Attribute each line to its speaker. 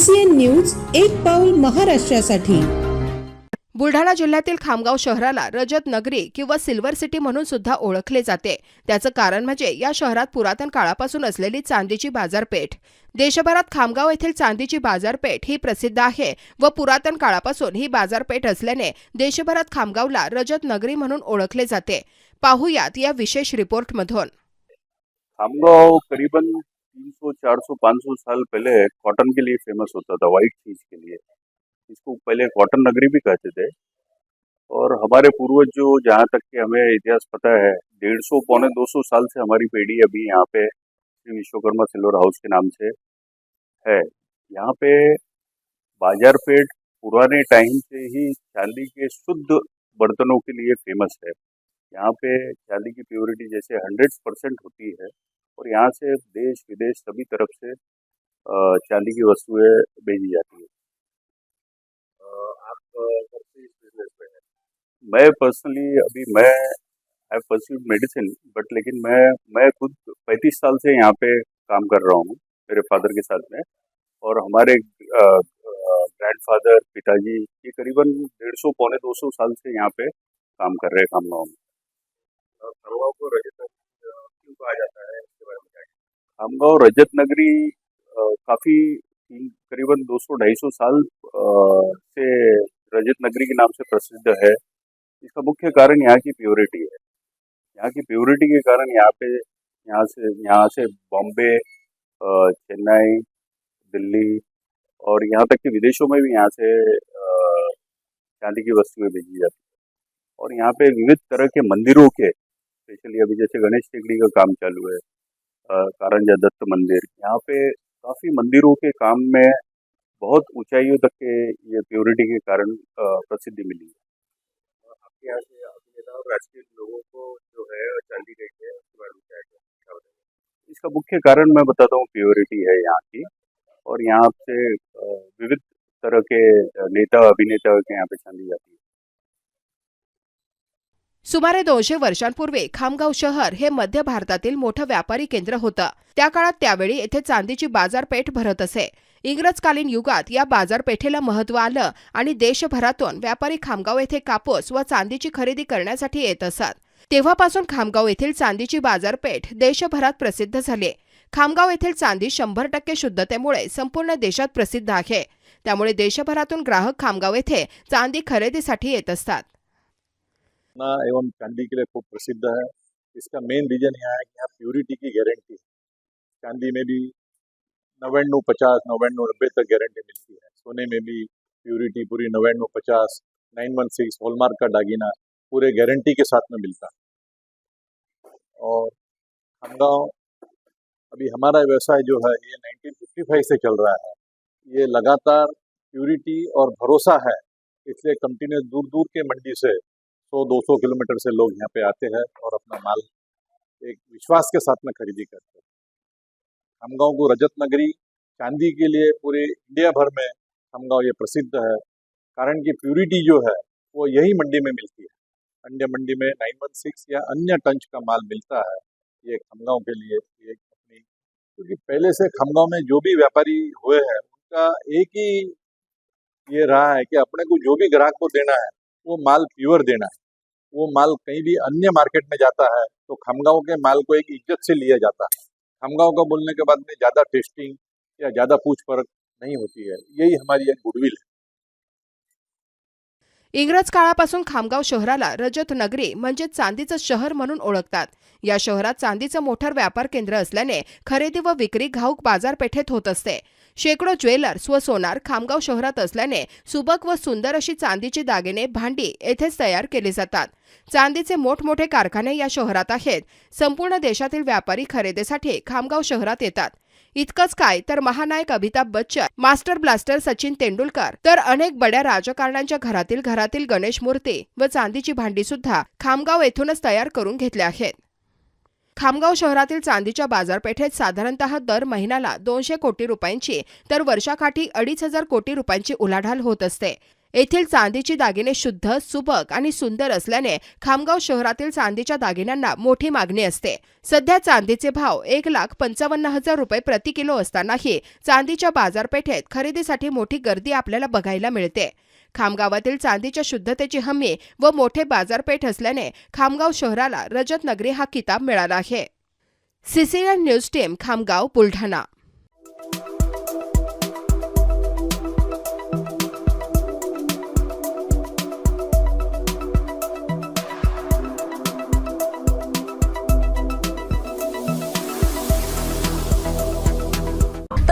Speaker 1: ACN news एक पाऊल महाराष्ट्रासाठी.
Speaker 2: बुलढाणा जिल्ह्यातील खामगाव शहराला रजत नगरी किंवा सिल्वर सिटी म्हणून सुद्धा ओळखले जाते. त्याचं कारण म्हणजे या शहरात पुरातन काळापासून असलेली चांदीची बाजारपेठ. देशभरात खामगाव येथील चांदीची बाजारपेठ ही प्रसिद्ध आहे व पुरातन काळापासून ही बाजारपेठ असल्याने देशभरात खामगावला रजत नगरी म्हणून ओळखले जाते. पाहुयात या विशेष रिपोर्टमधून.
Speaker 3: खामगांव करीबन 300 400 500 साल पहले कॉटन के लिए फ़ेमस होता था वाइट चीज़ के लिए। इसको पहले कॉटन नगरी भी कहते थे। और हमारे पूर्वज जो, जहाँ तक कि हमें इतिहास पता है, डेढ़ सौ, पौने दो सौ साल से हमारी पीढ़ी अभी यहाँ पे श्री विश्वकर्मा सिल्वर हाउस के नाम से है। यहाँ पे बाज़ार पेट पुराने टाइम से ही चांदी के शुद्ध बर्तनों के लिए फ़ेमस है। यहाँ पे चांदी की प्योरिटी जैसे हंड्रेड परसेंट होती है। और यहाँ से देश, विदेश सभी तरफ़ से चांदी की वस्तुएँ भेजी जाती है। आप इस बिज़नेस में मैं पर्सनली अभी मैं आई परस्यूड मेडिसिन बट लेकिन मैं मैं खुद पैंतीस साल से यहाँ पे काम कर रहा हूँ, मेरे फादर के साथ में। और हमारे ग्रैंडफादर पिताजी ये करीबन डेढ़ सौ, पौने दो सौ साल से यहाँ पे काम कर रहे हैं खामगांव में। खामगांव को रजत क्यों कहा जाता खामगांव रजत नगरी काफ़ी करीबन 200-250 साल से रजत नगरी के नाम से प्रसिद्ध है। इसका मुख्य कारण यहाँ की प्योरिटी है। यहाँ की प्योरिटी के कारण यहाँ पे, यहाँ से यहाँ से बॉम्बे चेन्नई, दिल्ली और यहाँ तक कि विदेशों में भी यहाँ से चांदी की वस्तुएँ भेजी जाती है। और यहाँ पे विविध तरह के मंदिरों के, स्पेशली अभी जैसे गणेश टेकड़ी का काम चालू है कारंजा दत्त मंदिर। यहाँ पे काफ़ी मंदिरों के काम में बहुत ऊंचाइयों तक के ये प्योरिटी के कारण प्रसिद्धि मिली है। आपके यहाँ से अभिनेता और राजकीय लोगों को जो है चांदी देते हैं उसके बारे में क्या क्या इसका मुख्य कारण मैं बताता हूँ प्योरिटी है यहाँ की। और यहाँ से विविध तरह के नेता अभिनेता के यहाँ पे चांदी जाती है
Speaker 2: सुमारे दोनशे वर्षांपूर्वी खामगाव शहर हे मध्य भारतातील मोठं व्यापारी केंद्र होतं. त्या काळात त्यावेळी येथे चांदीची बाजारपेठ भरत असे. इंग्रजकालीन युगात या बाजारपेठेला महत्त्व आलं आणि देशभरातून व्यापारी खामगाव येथे कापूस व चांदीची खरेदी करण्यासाठी येत असत. तेव्हापासून खामगाव येथील चांदीची बाजारपेठ देशभरात प्रसिद्ध झाली. खामगाव येथील चांदी शंभर टक्के शुद्धतेमुळे संपूर्ण देशात प्रसिद्ध आहे. त्यामुळे देशभरातून ग्राहक खामगाव येथे चांदी खरेदीसाठी येत असतात.
Speaker 4: सोना एवं चांदी के लिए खूब प्रसिद्ध है। इसका मेन रीजन यहाँ है कि यहाँ प्योरिटी की गारंटी है। चांदी में भी नवान्नवे पचास नवान्नवे नब्बे तक गारंटी मिलती है। सोने में भी प्योरिटी पूरी नवान्नवे पचास नाइन वन सिक्स हॉलमार्क का दागिना पूरे गारंटी के साथ में मिलता है। और खामगांव अभी हमारा व्यवसाय जो है, ये 1955 से चल रहा है। ये लगातार प्योरिटी और भरोसा है। इसलिए कंटिन्यूस दूर दूर के मंडी से सौ दो सौ किलोमीटर से लोग यहाँ पे आते हैं और अपना माल एक विश्वास के साथ में खरीदी करते हैं। खामगांव को रजत नगरी, चांदी के लिए पूरे इंडिया भर में खामगांव ये प्रसिद्ध है। कारण की प्यूरिटी जो है, वो यही मंडी में मिलती है। अन्य मंडी में नाइन वन सिक्स या अन्य टंच का माल मिलता है, ये खामगांव के लिए एक अपनी, क्योंकि तो पहले से खमगांव में जो भी व्यापारी हुए हैं, उनका एक ही ये रहा है कि अपने को जो भी ग्राहक को देना है वो माल प्योर देना है। वो माल कहीं भी अन्य मार्केट में जाता है तो खामगांव के माल को एक इज़्ज़त से लिया जाता है। खामगांव का बोलने के बाद में ज़्यादा टेस्टिंग या ज़्यादा पूछ परख नहीं होती है। यही हमारी एक गुडविल है।
Speaker 2: इंग्रज काळापासून खामगाव शहराला रजत नगरी म्हणजे चांदीचं शहर म्हणून ओळखतात. या शहरात चांदीचं मोठं व्यापार केंद्र असल्याने खरेदी व विक्री घाऊक बाजारपेठेत होत असते. शेकडो ज्वेलर्स व सोनार खामगाव शहरात असल्याने सुबक व सुंदर अशी चांदीची दागिने भांडी येथेच तयार केली जातात. चांदीचे मोठमोठे कारखाने या शहरात आहेत. संपूर्ण देशातील व्यापारी खरेदीसाठी खामगाव शहरात येतात. इतकंच काय तर महानायक अमिताभ बच्चन मास्टर ब्लास्टर सचिन तेंडुलकर तर अनेक बड्या राजकारण्यांच्या घरातील घरातील गणेश मूर्ती व चांदीची भांडी सुद्धा खामगाव येथूनच तयार करून घेतल्या आहेत. खामगाव शहरातील चांदीच्या बाजारपेठेत साधारणतः दर महिन्याला दोनशे कोटी रुपयांची तर वर्षाकाठी अडीच हजार कोटी रुपयांची उलाढाल होत असते. येथील चांदीची दागिने शुद्ध सुबक आणि सुंदर असल्याने खामगाव शहरातील चांदीच्या दागिन्यांना मोठी मागणी असते. सध्या चांदीचे भाव एक लाख पंचावन्न हजार रुपये प्रति किलो असतानाही चांदीच्या बाजारपेठेत खरेदीसाठी मोठी गर्दी आपल्याला बघायला मिळते. खामगावातील चांदीच्या शुद्धतेची हमी व मोठे बाजारपेठ असल्याने खामगाव शहराला रजत नगरी हा किताब मिळाला आहे. CCN news team Khamgaon Buldhana.